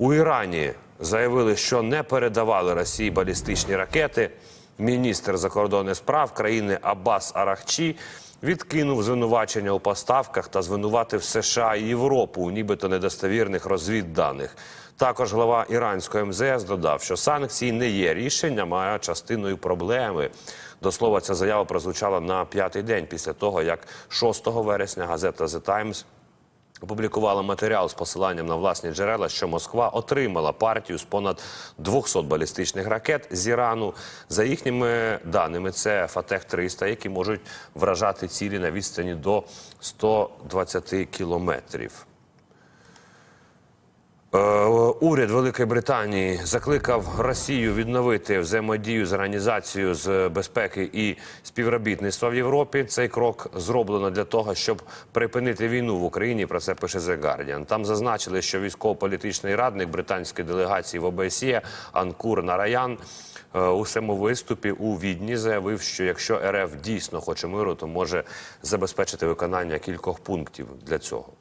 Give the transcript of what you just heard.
У Ірані заявили, що не передавали Росії балістичні ракети. Міністр закордонних справ країни Аббас Арахчі відкинув звинувачення у поставках та звинуватив США і Європу у нібито недостовірних розвідданих. Також глава іранської МЗС додав, що санкції не є рішенням, а частиною проблеми. До слова, ця заява прозвучала на п'ятий день після того, як 6 вересня газета The Times опублікувала матеріал з посиланням на власні джерела, що Москва отримала партію з понад 200 балістичних ракет з Ірану. За їхніми даними, це Фатех 300 які можуть вражати цілі на відстані до 120 кілометрів. Е, Уряд Великої Британії закликав Росію відновити взаємодію з організацією з безпеки і співробітництва в Європі. Цей крок зроблено для того, щоб припинити війну в Україні. Про це пише The Guardian. Там зазначили, що військово-політичний радник британської делегації в ОБСЄ Анкур Нараян е, у своєму виступі у Відні заявив, що якщо РФ дійсно хоче миру, то може забезпечити виконання кількох пунктів для цього.